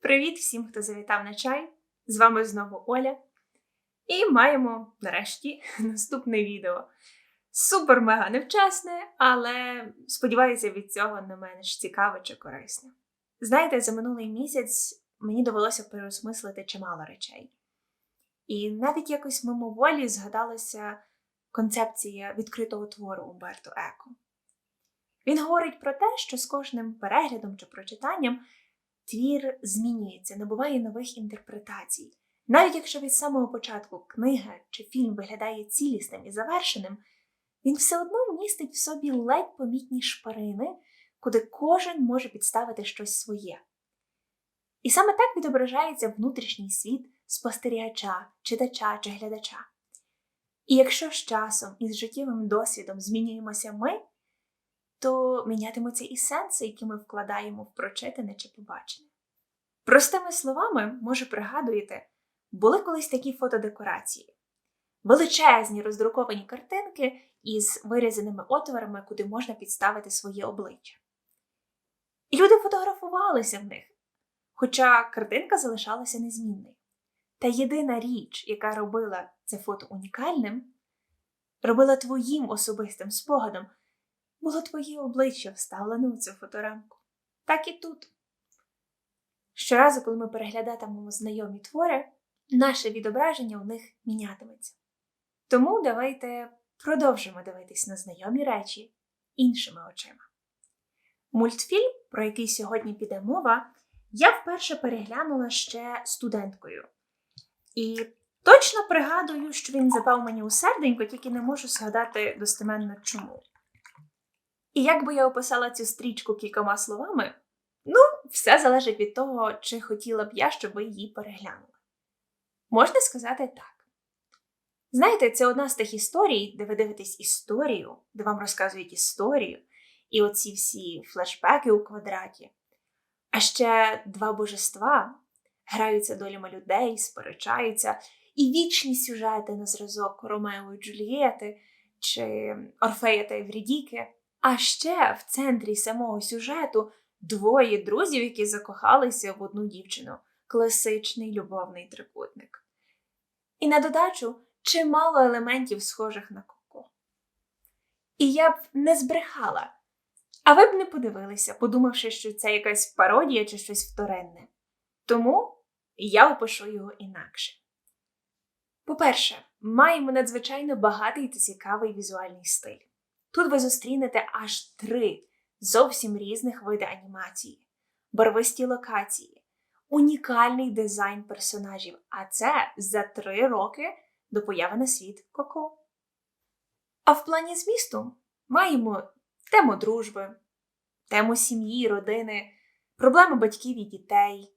Привіт всім, хто завітав на чай. З вами знову Оля. І маємо нарешті наступне відео. Супер мега невчасне, але сподіваюся, від цього не менш цікаве чи корисне. Знаєте, за минулий місяць мені довелося переосмислити чимало речей. І навіть якось мимоволі згадалася концепція відкритого твору Умберто Еко. Він говорить про те, що з кожним переглядом чи прочитанням твір змінюється, набуває нових інтерпретацій. Навіть якщо від самого початку книга чи фільм виглядає цілісним і завершеним, він все одно містить в собі ледь помітні шпарини, куди кожен може підставити щось своє. І саме так відображається внутрішній світ спостерігача, читача чи глядача. І якщо з часом і з життєвим досвідом змінюємося ми, то мінятимуться і сенси, які ми вкладаємо в прочитане чи побачене. Простими словами, може, пригадуєте, були колись такі фотодекорації, величезні роздруковані картинки із вирізаними отворами, куди можна підставити своє обличчя. І люди фотографувалися в них, хоча картинка залишалася незмінною. Та єдина річ, яка робила це фото унікальним, робила твоїм особистим спогадом, було твоє обличчя вставлене у цю фоторамку. Так і тут. Щоразу, коли ми переглядатимемо знайомі твори, наше відображення в них мінятиметься. Тому давайте продовжимо дивитись на знайомі речі іншими очима. Мультфільм, про який сьогодні піде мова, я вперше переглянула ще студенткою. І точно пригадую, що він запав мені у серденько, тільки не можу згадати достеменно чому. І як би я описала цю стрічку кількома словами, ну, все залежить від того, чи хотіла б я, щоб ви її переглянули. Можна сказати так. Знаєте, це одна з тих історій, де ви дивитесь історію, де вам розказують історію, і оці всі флешбеки у квадраті. А ще два божества граються долями людей, сперечаються, і вічні сюжети на зразок Ромео і Джулієти чи Орфея та Еврідіки. А ще в центрі самого сюжету двоє друзів, які закохалися в одну дівчину класичний любовний трикутник. І на додачу чимало елементів, схожих на коко. І я б не збрехала, а ви б не подивилися, подумавши, що це якась пародія чи щось вторинне. Тому я опишу його інакше. По-перше, маємо надзвичайно багатий та цікавий візуальний стиль. Тут ви зустрінете аж три зовсім різних види анімації, барвисті локації, унікальний дизайн персонажів, а це за три роки до появи на світ Коко. А в плані змісту маємо тему дружби, тему сім'ї, родини, проблеми батьків і дітей,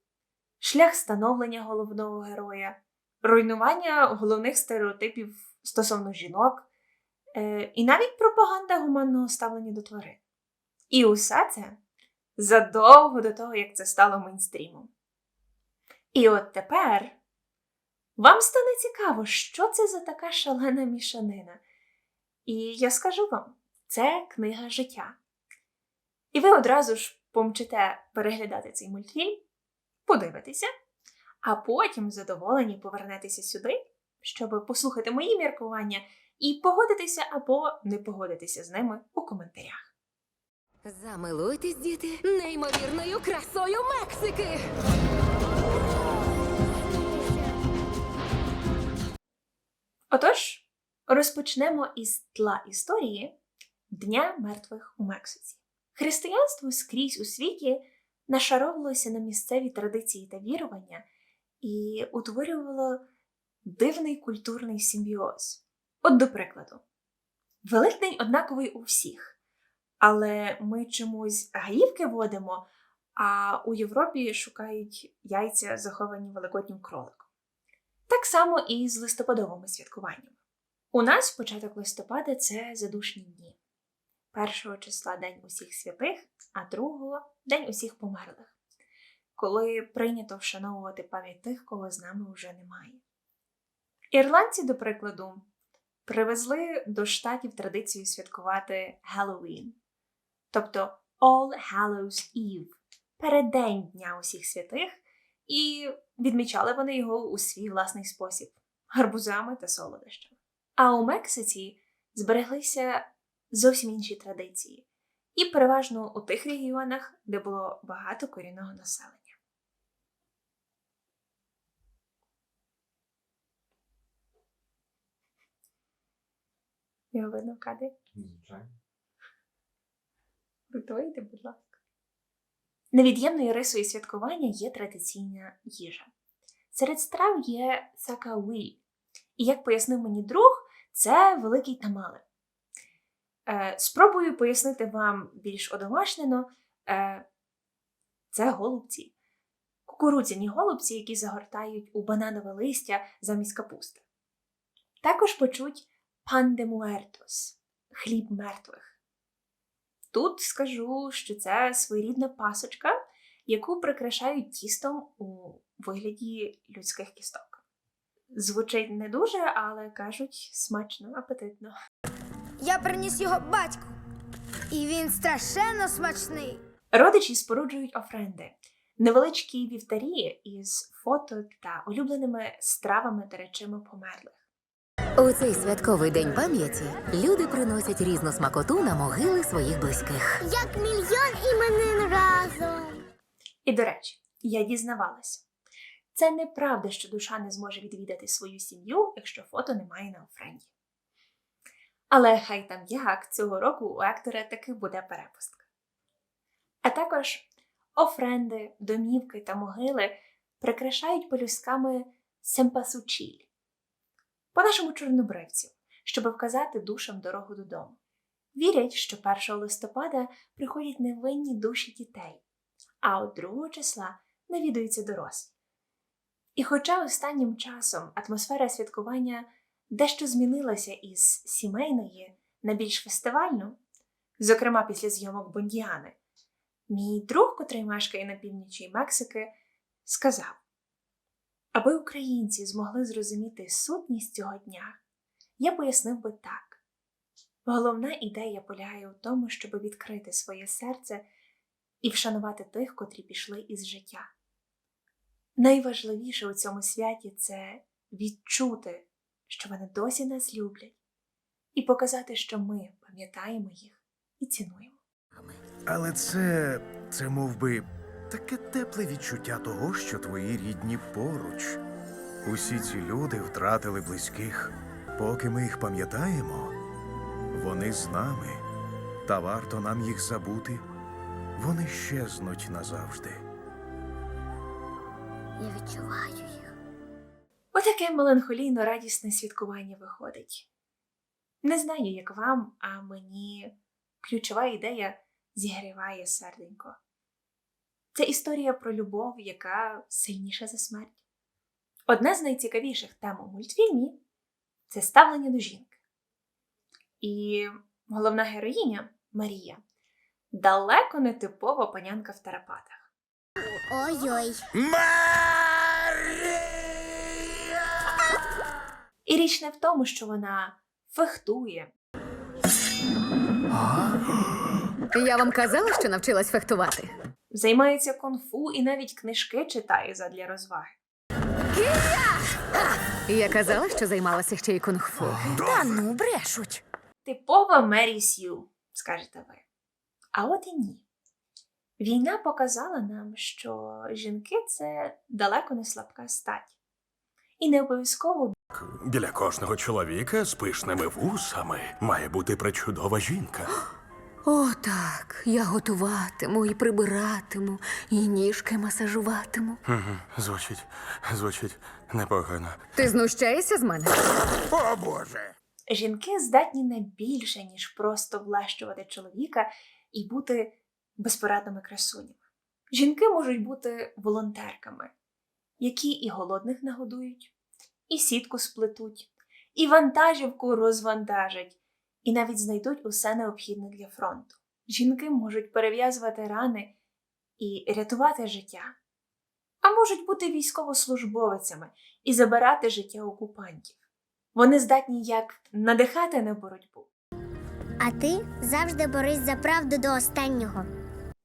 шлях становлення головного героя, руйнування головних стереотипів стосовно жінок. Е, і навіть пропаганда гуманного ставлення до тварин. І усе це задовго до того, як це стало мейнстрімом. І от тепер вам стане цікаво, що це за така шалена мішанина. І я скажу вам, це книга життя. І ви одразу ж помчите переглядати цей мультфільм, подивитеся, а потім задоволені повернетеся сюди, щоб послухати мої міркування і погодитися або не погодитися з ними у коментарях. Замилуйтесь, діти, неймовірною красою Мексики. Отож, розпочнемо із тла історії Дня мертвих у Мексиці. Християнство скрізь у світі нашаровувалося на місцеві традиції та вірування і утворювало дивний культурний симбіоз. От до прикладу, Великдень однаковий у всіх, але ми чомусь гаївки водимо, а у Європі шукають яйця, заховані великоднім кроликом. Так само і з листопадовими святкуваннями. У нас початок листопада це задушні дні. Першого числа День усіх святих, а другого День усіх померлих, коли прийнято вшановувати пам'ять тих, кого з нами вже немає. Ірландці, до прикладу, привезли до штатів традицію святкувати Halloween, тобто All Hallows Eve, переддень Дня усіх святих, і відмічали вони його у свій власний спосіб гарбузами та солодощами. А у Мексиці збереглися зовсім інші традиції, і переважно у тих регіонах, де було багато корінного населення. Його видно в кадрі? Звичайно. Готуйте, будь ласка. Невід'ємною рисою святкування є традиційна їжа. Серед страв є сакауі. І як пояснив мені друг, це великий тамале. Е, спробую пояснити вам більш одомашнено. Е, це голубці. Кукурудзяні голубці, які загортають у бананове листя замість капусти. Також почуть пан де муертос хліб мертвих. Тут скажу, що це своєрідна пасочка, яку прикрашають тістом у вигляді людських кісток. Звучить не дуже, але кажуть смачно, апетитно. Я приніс його батьку. І він страшенно смачний. Родичі споруджують офренди, невеличкі вівтарі із фото та улюбленими стравами та речами померлих. У цей святковий день пам'яті люди приносять різну смакоту на могили своїх близьких. Як мільйон іменин разом. І до речі, я дізнавалася. Це неправда, що душа не зможе відвідати свою сім'ю, якщо фото немає на офренді. Але хай там як цього року у Ектора таки буде перепустка. А також офренди, домівки та могили прикрашають полюсками семпасучіль, по-нашому чорнобривцю, щоб вказати душам дорогу додому. Вірять, що 1 листопада приходять невинні душі дітей, а от 2 числа навідуються дорослі. І хоча останнім часом атмосфера святкування дещо змінилася із сімейної на більш фестивальну, зокрема після зйомок Бондіани, мій друг, котрий мешкає на північі Мексики, сказав: аби українці змогли зрозуміти сутність цього дня, я пояснив би так. Головна ідея полягає у тому, щоб відкрити своє серце і вшанувати тих, котрі пішли із життя. Найважливіше у цьому святі це відчути, що вони досі нас люблять, і показати, що ми пам'ятаємо їх і цінуємо. Але це, це мов би, таке тепле відчуття того, що твої рідні поруч. Усі ці люди втратили близьких. Поки ми їх пам'ятаємо, вони з нами. Та варто нам їх забути, вони щезнуть назавжди. Я відчуваю їх. Отаке меланхолійно радісне святкування виходить. Не знаю, як вам, а мені ключова ідея зігріває серденько. Це історія про любов, яка сильніша за смерть. Одна з найцікавіших тем у мультфільмі це ставлення до жінки. І головна героїня Марія далеко не типова панянка в терапатах. Ой-ой. І річ не в тому, що вона фехтує, Я вам казала, що навчилась фехтувати. Займається кунг-фу і навіть книжки читає задля розваги. Я казала, що займалася ще й кунг-фу. Та ну брешуть. Типова Мері Сью, скажете ви. А от і ні. Війна показала нам, що жінки це далеко не слабка стать. І не обов'язково Біля кожного чоловіка з пишними вусами має бути причудова жінка. О, так. Я готуватиму і прибиратиму, і ніжки масажуватиму. Мгм, Звучить, звучить непогано. Ти знущаєшся з мене? О Боже! жінки здатні на більше, ніж просто влащувати чоловіка і бути безпорадними красунями. Жінки можуть бути волонтерками, які і голодних нагодують, і сітку сплетуть, і вантажівку розвантажать, і навіть знайдуть усе необхідне для фронту. Жінки можуть перев'язувати рани і рятувати життя, а можуть бути військовослужбовицями і забирати життя окупантів. Вони здатні як надихати на боротьбу, А ти завжди борись за правду до останнього.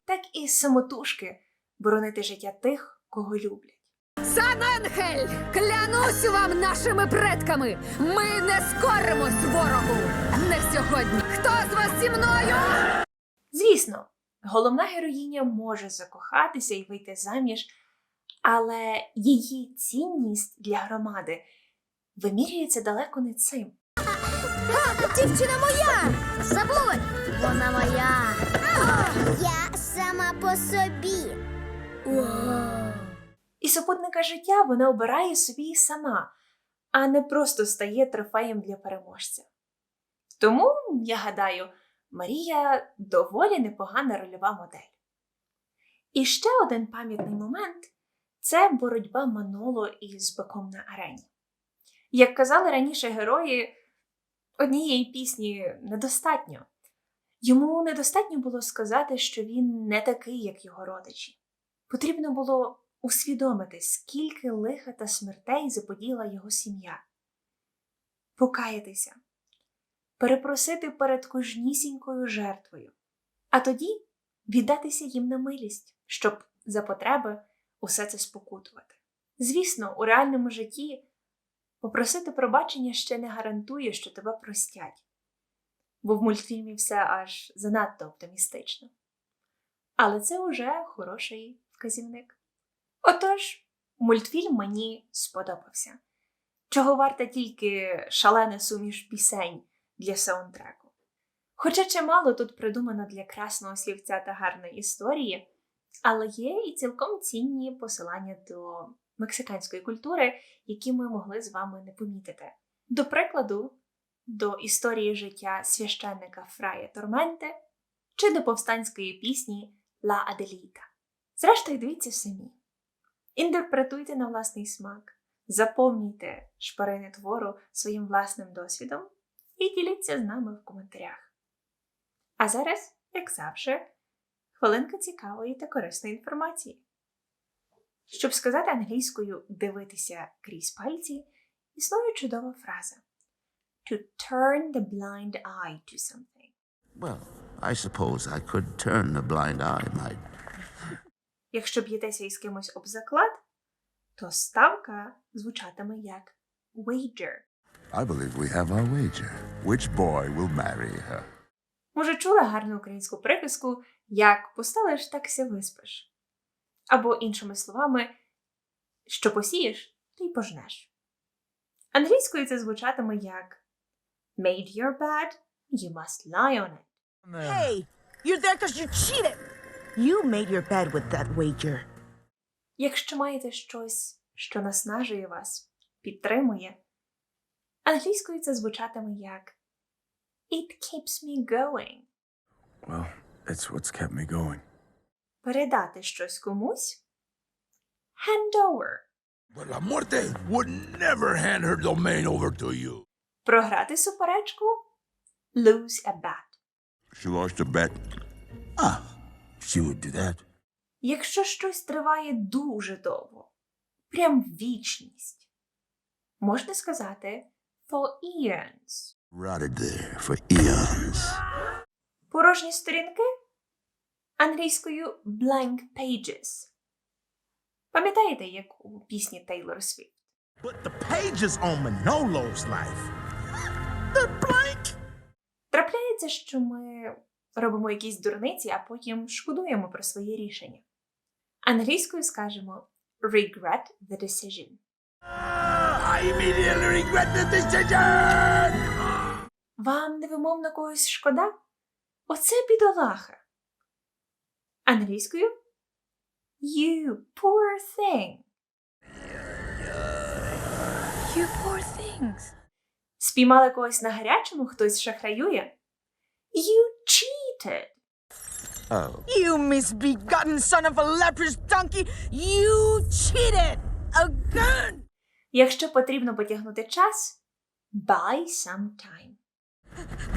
так і самотужки боронити життя тих, кого люблять. Сан Енхель! Клянусь вам нашими предками! Ми не скоримось ворогу! Не сьогодні! Хто з вас зі мною? Звісно, головна героїня може закохатися і вийти заміж, але її цінність для громади вимірюється далеко не цим. Дівчина моя! Забудь! Вона моя. Я сама по собі. І супутника життя вона обирає собі сама, а не просто стає трофеєм для переможця. Тому, я гадаю, Марія доволі непогана рольова модель. І ще один пам'ятний момент це боротьба Маноло із биком на арені. Як казали раніше герої, однієї пісні недостатньо. Йому недостатньо було сказати, що він не такий, як його родичі. Потрібно було усвідомити, скільки лиха та смертей заподіла його сім'я, покаятися, перепросити перед кожнісінькою жертвою, а тоді віддатися їм на милість, щоб за потреби усе це спокутувати. Звісно, у реальному житті попросити пробачення ще не гарантує, що тебе простять, бо в мультфільмі все аж занадто оптимістично. Але це уже хороший вказівник. Отож, мультфільм мені сподобався. Чого варта тільки шалена суміш пісень для саундтреку. Хоча чимало тут придумано для красного слівця та гарної історії, але є і цілком цінні посилання до мексиканської культури, які ми могли з вами не помітити. До прикладу, до історії життя священника Фрая Торменте чи до повстанської пісні Ла Аделіта. Зрештою, дивіться самі. Інтерпретуйте на власний смак, заповнюйте шпарини твору своїм власним досвідом і діліться з нами в коментарях. А зараз, як завжди, хвилинка цікавої та корисної інформації. Щоб сказати англійською дивитися крізь пальці, існує чудова фраза to turn the blind eye to something. Well, I suppose I could turn a blind eye, might. Якщо б'єтеся із кимось об заклад, то ставка звучатиме як wager. I believe we have our wager. Which boy will marry her? Може, чула гарну українську приказку як постелиш, так ся виспиш. Або, іншими словами, що посієш, то й пожнеш. Англійською це звучатиме як Made your bed, you must lie on it. Hey, you're there because you cheated. You made your bed with that wager. Якщо маєте щось, що наснажує вас, підтримує, англійською це звучатиме як It keeps me going. Well, it's what's kept me going. Передати щось комусь hand over. But La Muerte would never hand her domain over to you. Програти суперечку lose a bet. She lost a bet. Ah, she would do that. Якщо щось триває дуже довго, прям вічність, можна сказати for eons. Rotted there for eons. Порожні сторінки англійською blank pages. Пам'ятаєте, як у пісні Тейлор Свіфт? But the pages on Manolo's life, they're blank. Трапляється, що ми робимо якісь дурниці, а потім шкодуємо про свої рішення. Англійською скажемо regret the decision. I immediately regret the decision. Вам невимовно когось шкода? Оце бідолаха. Англійською You poor thing. You poor things. Спіймали когось на гарячому, хтось шахраює. You cheated. Oh. You misbegotten son of a leprous donkey! You cheated! Again! Якщо потрібно потягнути час, buy some time.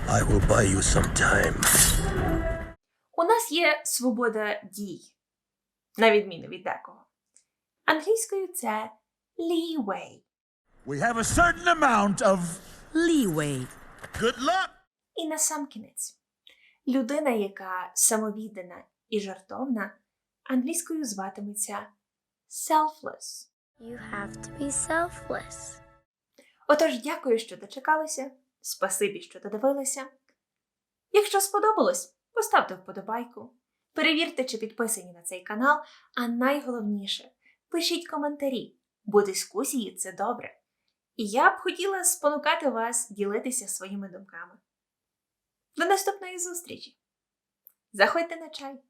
I will buy you some time. У нас є свобода дій, на відміну від декого. Англійською це leeway. We have a certain amount of Leeway. good luck. І насамкінець. Людина, яка самовіддана і жартовна, англійською зватиметься selfless. You have to be selfless. Отож, дякую, що дочекалися. Спасибі, що додивилися. Якщо сподобалось, поставте вподобайку. Перевірте, чи підписані на цей канал, а найголовніше пишіть коментарі, бо дискусії це добре. І я б хотіла спонукати вас ділитися своїми думками. До наступної зустрічі! Заходьте на чай!